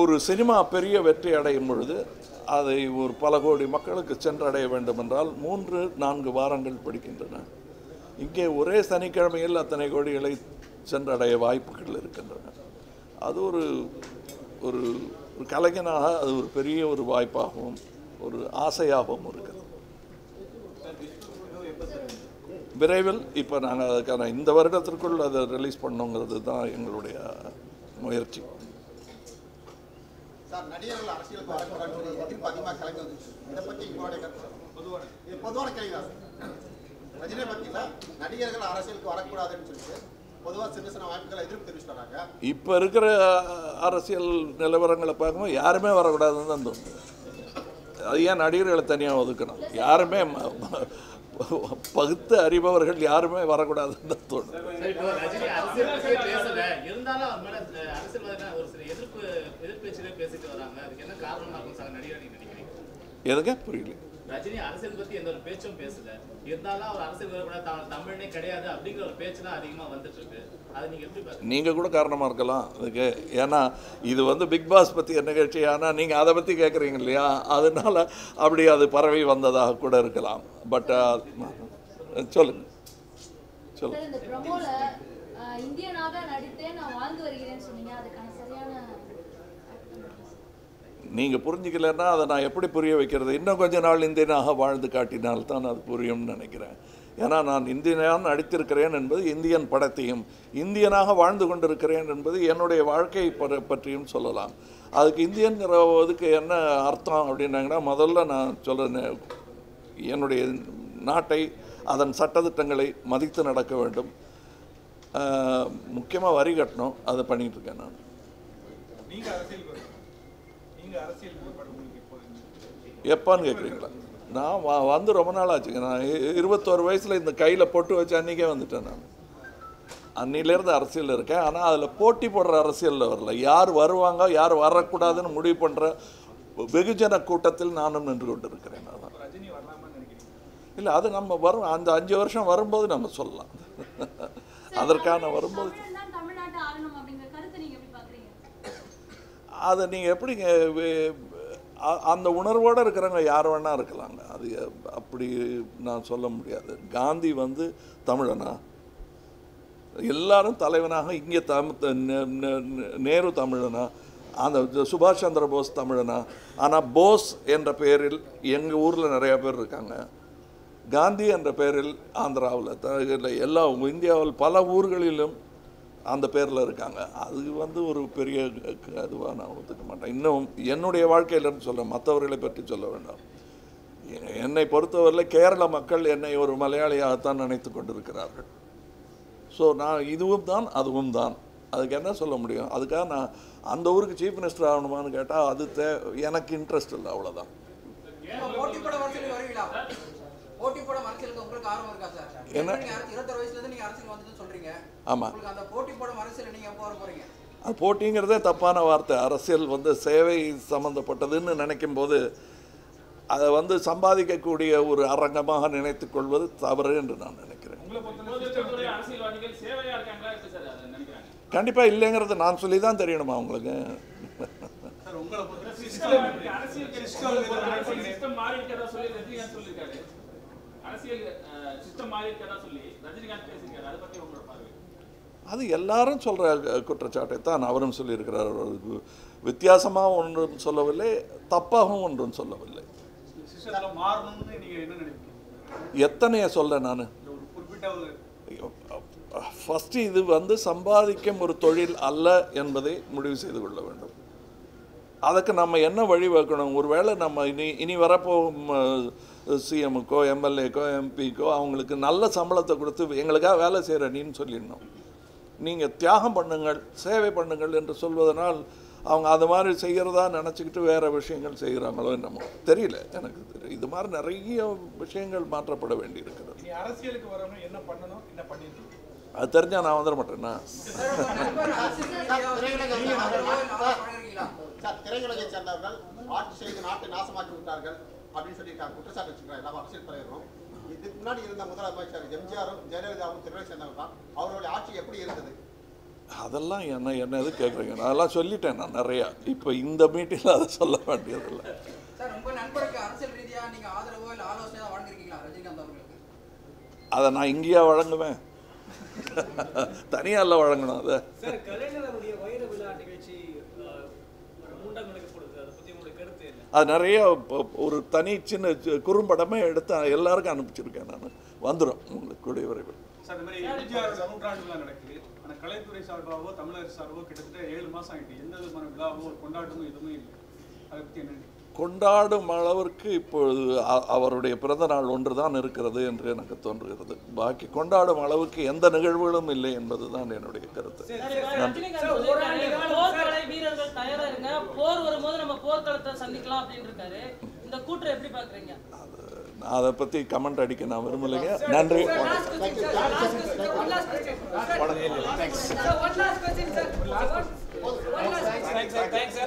ஒரு சினிமா பெரிய வெற்றி அடையும் பொழுது அதை ஒரு பல கோடி மக்களுக்கு சென்றடைய வேண்டும் என்றால் மூன்று நான்கு வாரங்கள் பிடிக்கின்றன. இங்கே ஒரே சனிக்கிழமையில் அத்தனை கோடிகளை சென்றடைய வாய்ப்புகள் இருக்கின்றன. அது ஒரு ஒரு ஒரு கலைஞனாக அது ஒரு பெரிய ஒரு வாய்ப்பாகவும் ஒரு ஆசையாகவும் இருக்கிறது. விரைவில் இப்போ நாங்கள் அதுக்கான இந்த வருடத்திற்குள் அதை ரிலீஸ் பண்ணோங்கிறது தான் எங்களுடைய முயற்சி. சார் நடிகர்கள் அரசியலுக்கு வரக்கூடாதுன்னு சொல்லி எதிர்ப்பு அதிகமாக கிளம்பி வந்துச்சு. இதை பற்றி உங்களுடைய கருத்து? பொதுவான இது பொதுவான கேள்வி தான் பற்றினா நடிகர்கள் அரசியலுக்கு வரக்கூடாதுன்னு சொல்லிட்டு இப்போ இருக்கிற அரசியல் நிலவரங்களை பார்க்கும்போது யாருமே வரக்கூடாதுன்னு தான் தோணுது. அது ஏன் நடிகர்களை தனியாக ஒதுக்கணும்? யாருமே பகுத்து அறிபவர்கள் யாருமே வரக்கூடாதுன்னு தான் தோணுது சரி, இப்போ ரஜினி அரசியல் பத்தியே பேசல இருந்தாலும் அவர் மேல இந்த அரசியல்வாதிகள் ஒரு சில எதிர்ப்பு எதிர்ப்பேச்சுகளே பேசிட்டு வராங்க அதுக்கு என்ன காரணமா இருக்கும் சார் நடிகர் நீங்க நினைக்கிறீங்க எதுங்க புரியல. ரஜினி அரசியல் பத்தி எந்த ஒரு பேச்சும் பேசல. இருந்தாலும் அவர் அரசியல் வரக்கூடாது தான் தமிழனே கிடையாது அப்படிங்கிற ஒரு பேச்சு தான் அதிகமா வந்துட்டு இருக்கு. அதை நீங்க எப்படி பாக்குறீங்க நீங்கள் கூட காரணமாக இருக்கலாம். அதுக்கு ஏன்னா இது வந்து பிக் பாஸ் பற்றிய நிகழ்ச்சி? ஆனால் நீங்கள் அதை பற்றி கேட்குறீங்க இல்லையா? அதனால அப்படி அது பரவி வந்ததாக கூட இருக்கலாம். பட் சொல்லுங்க. சொல்லுங்க. இந்தியனாக நடித்தே நான் வாழ்ந்து வருகிறேன்னு சொன்னீங்க. அதுக்கான சரியான நீங்கள் புரிஞ்சிக்கலன்னா அதை நான் எப்படி புரிய வைக்கிறது? இன்னும் கொஞ்ச நாள் இந்தியனாக வாழ்ந்து காட்டினால் தான் அது புரியும்னு நினைக்கிறேன். ஏன்னா நான் இந்தியனாக நடித்திருக்கிறேன் என்பது இந்தியன் படத்தையும் இந்தியனாக வாழ்ந்து கொண்டிருக்கிறேன் என்பது என்னுடைய வாழ்க்கை ப- பற்றியும் சொல்லலாம். அதுக்கு இந்தியன்கிற இதுக்கு என்ன அர்த்தம் அப்படின்னாங்கன்னா முதல்ல நான் சொல்கிறேன் என்னுடைய நாட்டை அதன் சட்டதிட்டங்களை மதித்து நடக்க வேண்டும். முக்கியமாக வரி கட்டணும். அதை பண்ணிகிட்டு இருக்கேன் நான். எப்போன்னு கேட்குறீங்களா? நான் வ- வந்து ரொம்ப நாள் ஆச்சுங்க. நான் இருபத்தோரு வயசில் இந்த கையில் பொட்டு வச்சு அன்றைக்கே வந்துட்டேன் நான். அன்னிலேருந்து அரசியலில் இருக்கேன். ஆனால் அதில் போட்டி போடுற அரசியலில் வரல. யார் வருவாங்க யார் வரக்கூடாதுன்னு முடிவு பண்ணுற வெகுஜன கூட்டத்தில் நானும் நின்று கொண்டு இருக்கிறேன் அதான் இல்லை அது நம்ம வரும் அந்த அஞ்சு வருஷம் வரும்போது நம்ம சொல்லலாம். அதற்கான வரும்போது தமிழன் தான் தமிழ்நாட்டை ஆளணும் அப்படிங்கிற கருத்தை நீங்க எப்படி பாக்குறீங்க அதை நீங்கள் எப்படிங்க வே- அ- அந்த உணர்வோடு இருக்கிறவங்க யார் வேணா இருக்கலாங்க. அது அப்படி நான் சொல்ல முடியாது. காந்தி வந்து தமிழனா? எல்லாரும் தலைவனாக இங்கே தம் நேரு தமிழனா? அந்த சுபாஷ் சந்திர போஸ் தமிழனா? ஆனால் போஸ் என்ற பெயரில் எங்கள் ஊரில் நிறையா பேர் இருக்காங்க. காந்தி என்ற பெயரில் ஆந்திராவில் த- இல்லை எல்லா இந்தியாவில் பல ஊர்களிலும் அந்த பேரில் இருக்காங்க. அது வந்து ஒரு பெரிய அதுவாக நான் ஒத்துக்க மாட்டேன். இன்னும் என்னுடைய வாழ்க்கையிலன்னு சொல்கிறேன் மற்றவர்களை பற்றி சொல்ல வேண்டாம். என்னை பொறுத்தவரையில் கேரள மக்கள் என்னை ஒரு மலையாளியாகத்தான் நினைத்து கொண்டிருக்கிறார்கள். ஸோ நான் இதுவும் தான் அதுவும் தான். அதுக்கு என்ன சொல்ல முடியும்? அதுக்காக நான் அந்த ஊருக்கு சீஃப் மினிஸ்டர் ஆகணுமான்னு கேட்டால் அது தே எனக்கு இன்ட்ரெஸ்ட் இல்லை அவ்வளோதான் போட்டி போட அரசியல் வருவீங்களா போட்டி போட அரசியலுக்கு உங்களுக்கு ஆர்வம் இருக்கா சார் என்ன? நீங்க இருபத்தொரு வயசுல இருந்து நீங்க அரசியல் வந்துட்டு சொல்றீங்க ஆமாம் உங்களுக்கு அந்த போட்டி போட அரசியல் நீங்க எப்போ வர போறீங்க? அது போட்டிங்கிறதே தப்பான வார்த்தை. அரசியல் வந்து சேவை சம்மந்தப்பட்டதுன்னு நினைக்கும் போது அதை வந்து சம்பாதிக்கக்கூடிய ஒரு அரங்கமாக நினைத்துக் கொள்வது தவறு என்று நான் நினைக்கிறேன். உங்களை பொறுத்தவரை அரசியல்வாதிகள் சேவையா இருக்காங்களா எப்படி சார் அதை நினைக்கிறாங்க? கண்டிப்பாக இல்லைங்கிறத நான் சொல்லி தான் தெரியணுமா உங்களுக்கு? சார் உங்களை பொறுத்த அரசியல் சிஸ்டம் மாறி இருக்கிறதா சொல்லி ரஜினிகாந்த் பேசியிருக்காரு. அதை பத்தி உங்களோட பார்வை? அது எல்லாரும் சொல்கிற குற்றச்சாட்டை தான் அவரும் சொல்லியிருக்கிறார். ஒரு வித்தியாசமாக ஒன்றும் சொல்லவில்லை தப்பாகவும் ஒன்றும் சொல்லவில்லை. எத்தனைய சொல்ல நான்? ஃபஸ்ட்டு இது வந்து சம்பாதிக்கும் ஒரு தொழில் அல்ல என்பதை முடிவு செய்து கொள்ள வேண்டும். அதுக்கு நம்ம என்ன வழி வைக்கணும் ஒருவேளை நம்ம இனி இனி வரப்போகும் சிஎம்முக்கோ எம்எல்ஏக்கோ எம்பிக்கோ அவங்களுக்கு நல்ல சம்பளத்தை கொடுத்து எங்களுக்காக வேலை செய்கிற நீன்னு சொல்லிடணும். நீங்கள் தியாகம் பண்ணுங்கள் சேவை பண்ணுங்கள் என்று சொல்வதனால் அவங்க அது மாதிரி செய்கிறதா நினச்சிக்கிட்டு வேறு விஷயங்கள் செய்கிறாங்களோ என்னமோ. தெரியல எனக்கு தெரியல. இது மாதிரி நிறைய விஷயங்கள் மாற்றப்பட வேண்டியிருக்கிறது. அரசியலுக்கு வரணும் என்ன பண்ணணும் என்ன பண்ணிட்டு அது தெரிஞ்சால் நான் வந்துட மாட்டேன்னா திரையுலகை சேர்ந்தவர்கள் ஆட்சி செய்து நாட்டை நாசமாக்கி விட்டார்கள். அப்படின்னு சொல்லி குற்றச்சாட்டு வச்சுக்கிறாங்க எல்லா அரசியல் தலைவரும் இதுக்கு முன்னாடி இருந்த முதலமைச்சர் எம்ஜிஆரும் ஜெயலலிதாவும் திரையுலகை சேர்ந்தவர்கள் தான் அவர்களுடைய ஆட்சி எப்படி இருந்தது? அதெல்லாம் என்ன என்ன எது கேட்குறீங்க நான் அதெல்லாம் சொல்லிட்டேன் நான் நிறையா. இப்போ இந்த மீட்டிங்கில் அதை சொல்ல வேண்டியதில்லை. அதை நான் இங்கேயா வழங்குவேன்? தனியாரில் வழங்கணும் அதை சார் கலைஞருடைய வைர விழா நிகழ்ச்சி அஹ், ஒரு மூன்றாம் நடக்கப்படுது அதை பத்தி உங்களுடைய கருத்து என்ன அது நிறைய ஒரு தனி சின்ன குறும்படமே எடுத்து எல்லாருக்கும் அனுப்பிச்சிருக்கேன் நான். வந்துடும் உங்களுக்கு கூடிய விரைவில். கலைத்துறை சார்பாகவோ தமிழர் சார்பாகவோ கிட்டத்தட்ட ஏழு மாசம் ஆயிட்டு. எந்த விதமான விழாவோ கொண்டாட்டமும் எதுவுமே இல்லை. அதை பத்தி என்ன? கொண்டாடும் அளவிற்கு இப்பொழுது அவருடைய பிறந்த நாள் ஒன்று தான் இருக்கிறது என்று எனக்கு தோன்றுகிறது. பாக்கி கொண்டாடும் அளவுக்கு எந்த நிகழ்வுகளும் இல்லை என்பதுதான் என்னுடைய கருத்து. ரஜினிகாந்த் சொல்லியிருக்காரு, போர்க்கலை வீரர்கள் தயாரா இருங்க போர் வரும்போது நம்ம போர்க்களத்தை சந்திக்கலாம் அப்படின்னு இருக்காரு. இந்த கூற்றை எப்படி பாக்குறீங்க நான் அதை பற்றி கமெண்ட் அடிக்க நான் விரும்பலைங்க. நன்றி. வணக்கம்.